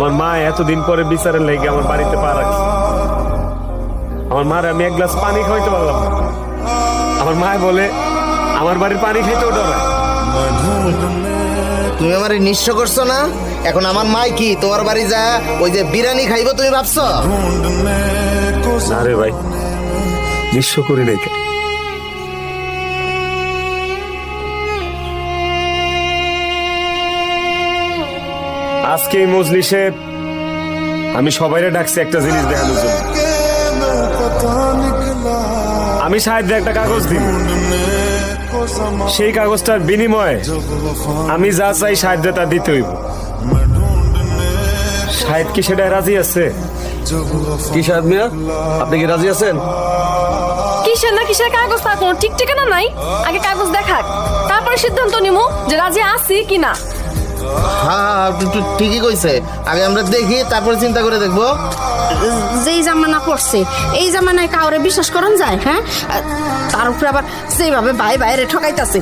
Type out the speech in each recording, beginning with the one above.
আমার মা এতদিন পরে বিচারের লেগে আমার বাড়িতে পা রাখছে আমার মার আমি এক গ্লাস পানি খাইতে পারলাম না। আমার মা বলে আমার বাড়ির পানি খাইতে ডরায় তুমি আমার নিঃস্ব করছ না? এখন আমার মাই কি? তোমার বাড়ি যা ওই যে বিরিয়ানি খাইবো তুমি ভাবছ? না রে ভাই নিঃস্ব করি নাই আজকে এই মজলিসে আমি সবাইরে ডাকছি একটা জিনিস দেখানোর জন্য। আমি সাহেবদের একটা কাগজ দিই। সেই কাগজটার বিনিময়ে আমি যা চাই সাহেবদের তা দিতে হইব। সাহেব কি সেটা রাজি আছে? কি সাহেব মিয়া? আপনি কি রাজি আছেন? কিসের না কিসের কাগজ তার কোনো ঠিক ঠিকানা নাই? আগে কাগজ দেখাক। তারপরে সিদ্ধান্ত নিমু যে রাজি আছি কি না। হ্যাঁ আপনি তো ঠিকই কইছে। আগে আমরা দেখি তারপরে চিন্তা করে দেখব। যেই জামানা পড়ছে এই জামানায় কাউরে বিশ্বাস করন যায় হ্যাঁ? তার উপরে আবার সেইভাবে ভাই বাইরে ঠকাইতাছে।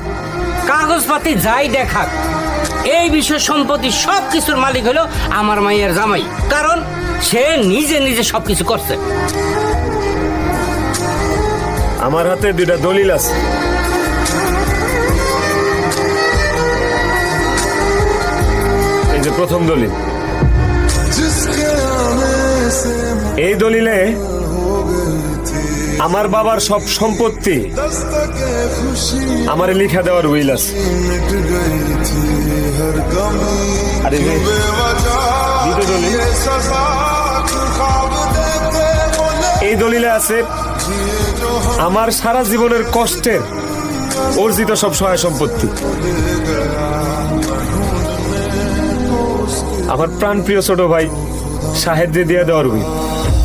কাগজপাতি যাই দেখাক এই বিষয় সম্পত্তি সব কিছুর মালিক হলো আমার মাইয়ের জামাই। কারণ সে নিজে নিজে সবকিছু করছে। আমার হাতে দুইটা দলিল আছে। যে প্রথম দলিল। এই দলিলে আমার বাবার সব সম্পত্তি আমার লিখা দেওয়ার উইল আছে। এই দলিলে আছে, আমার সারা জীবনের কষ্টের অর্জিত সব সহায় সম্পত্তি। আমার প্রাণ প্রিয় ছোট ভাই সাহেবদের দিয়ে দেওয়ার উইল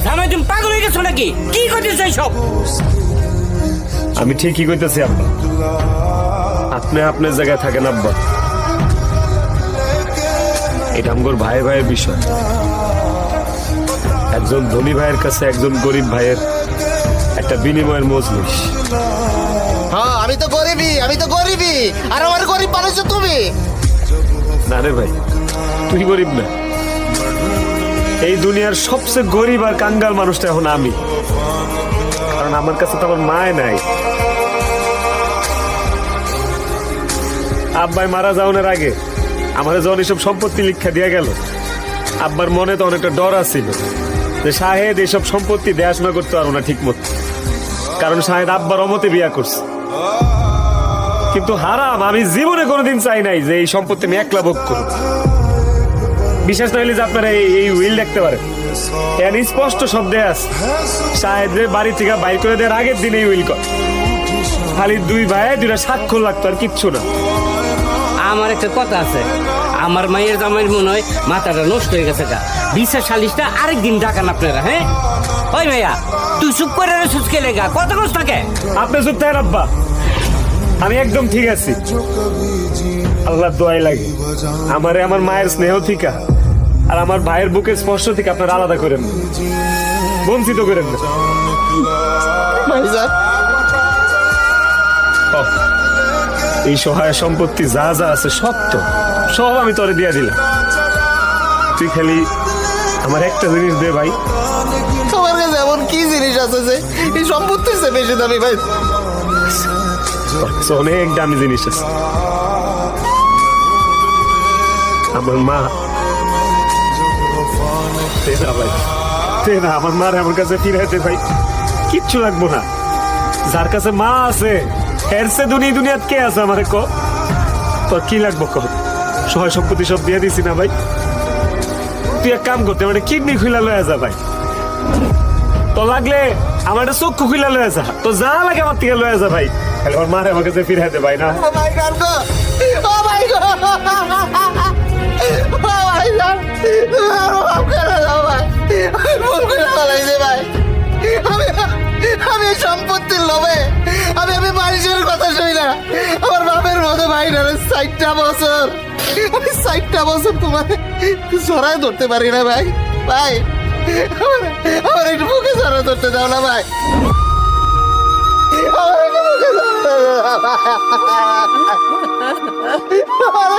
জামাই তুমি পাগল হয়ে গেছো নাকি? কি করতে সব আমি ঠিকই কইতেছি আব্বা। আপনি আপনার জায়গায় থাকেন আব্বা। এটা আমগোর ভাই ভাইয়ের বিষয়। একজন ধনী ভাইয়ের কাছে একজন গরিব ভাইয়ের একটা বিনিময়ের মজলিস। হ্যাঁ আমি তো গরিবই আমি তো গরিবই। আর আমার গরিব বানাইছো তুমি। না রে ভাই তুই গরিব না। এই দুনিয়ার সবচেয়ে গরিব আর কাঙ্গাল মানুষটা এখন আমি। কারণ আমার কাছে তো আমার মায় নাই। আব্বাই মারা যাওয়ার আগে আমার যখন এসব সম্পত্তি লিখা দিয়া গেল, আব্বার মনে তো অনেকটা ডর আছিল যে শাহেদ এসব সম্পত্তি দেখাশোনা করতে পারব না ঠিক মতো কারণ শাহেদ আব্বার অমতে বিয়া করছে। কিন্তু হারাম আমি জীবনে কোনোদিন চাই নাই যে এই সম্পত্তি আমি একলা ভোগ করব বিশেষ না হলে যে আপনারা এই এই উইল দেখতে পারেন। এর স্পষ্ট শব্দে আছে সাহেবদের বাড়ি থেকে বাইর করে দেওয়ার আগের দিন এই উইল কর খালি দুই ভাই দুইটা স্বাক্ষর লাগতো আর কিচ্ছু না। আমার একটা কথা আছে। আমার মায়ের জামাইয়ের মনে হয় মাথাটা নষ্ট হয়ে গেছে গা। বিচার সালিশটা আরেকদিন ডাকান আপনারা হ্যাঁ? ওই ভাইয়া তুই চুপ করে রেছিস কে লেগা? কত কষ্ট থাকে? আপনি চুপ থাকেন আব্বা। আমি একদম ঠিক আছি। আল্লাহ দোয়াই লাগে। আমারে আমার মায়ের স্নেহ থিকা আর আমার ভাইয়ের বুকের স্পর্শ থেকে আপনারা আলাদা করেন না। বঞ্চিত করেন না। এই সহায় সম্পত্তি যা যা আছে সব তো সব আমি তোরে দিয়ে দিলাম। তুই খালি আমার একটা জিনিস দে ভাই। তোমার কাছে এমন কি জিনিস আছে যে এই সম্পত্তির চেয়ে বেশি দামি ভাই? অনেক দামি জিনিস আছে। আমার মা। ভাই। আমার মার আমার কাছে ফিরে দে ভাই। কিচ্ছু লাগবো না। যার কাছে মা আছে, এর সে দুনিয়া দুনিয়াত কে আছে আমার ক তোর কি লাগবো ক সহায় সম্পত্তি সব দিয়ে দিছি না ভাই। তুই এক কাম করতে মানে কিডনি খুলা লয়ে যা ভাই। তো লাগলে আমার একটা চক্ষু খুলা লয়ে যা। তো যা লাগে আমার থেকে লয়ে যা ভাই। তাহলে আমার মারে আমার কাছে ফিরে দে ভাই, না? ও my god oh my god. Oh my god. ভাই ভুল করে ফেলাইছি আমি সম্পত্তির লোভে। আমি আমি মানুষের কথা শুনি না। আমার বাপের মতো ভাই না ষাটটা বছর। আমি ষাটটা বছর তোমার জড়ায় ধরতে পারি না ভাই। ভাই আমার একটু বুকে সারা ধরতে দাও না ভাই। আমার একটু বুকে বাপ আমার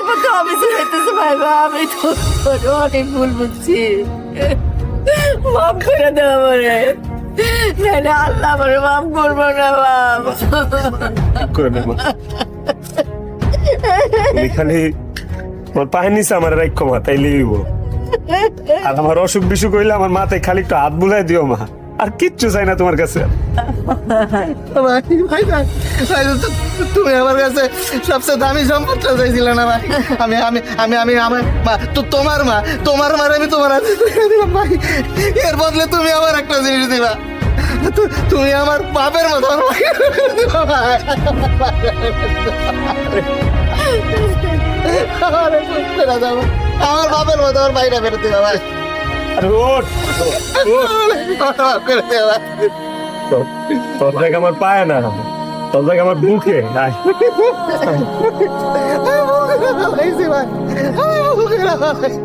আমার আমি যেতেছে ভাই বাপ আমি তো অনেক ভুল বুঝছি। মাফ করে দেওয়া মানে আল্লাহ আমারে মাফ করব না, বাপ। করে দেবো এখানে আমার পায়ে নিচে আর আমার অসুখ বিসুখ হইলে আমার মাথায় খালি একটু হাত বুলাই দিও, মা। আর কিচ্ছু চাই না তোমার কাছে তুমি আমার কাছে সবচেয়ে দামি সম্পদটা চাইছিলে না ভাই আমি আমি আমি আমি আমার মা তো তোমার মা তোমার মার আমি তোমার হাতে দিলাম ভাই এর বদলে তুমি আমার একটা জিনিস দিবা তুমি আমার বাপের মতো আমার বাপের মতো আমার ভাইটা ফেরত দিবা ভাই আরে ওঠ ওঠ। মাফ করে দিবা ভাই তোর জায়গা আমার পায় না তোর জায়গা আমার বুকে আয়। আমি বুকে ফেলাইছি ভাই আমি বুকে ফেলাইছি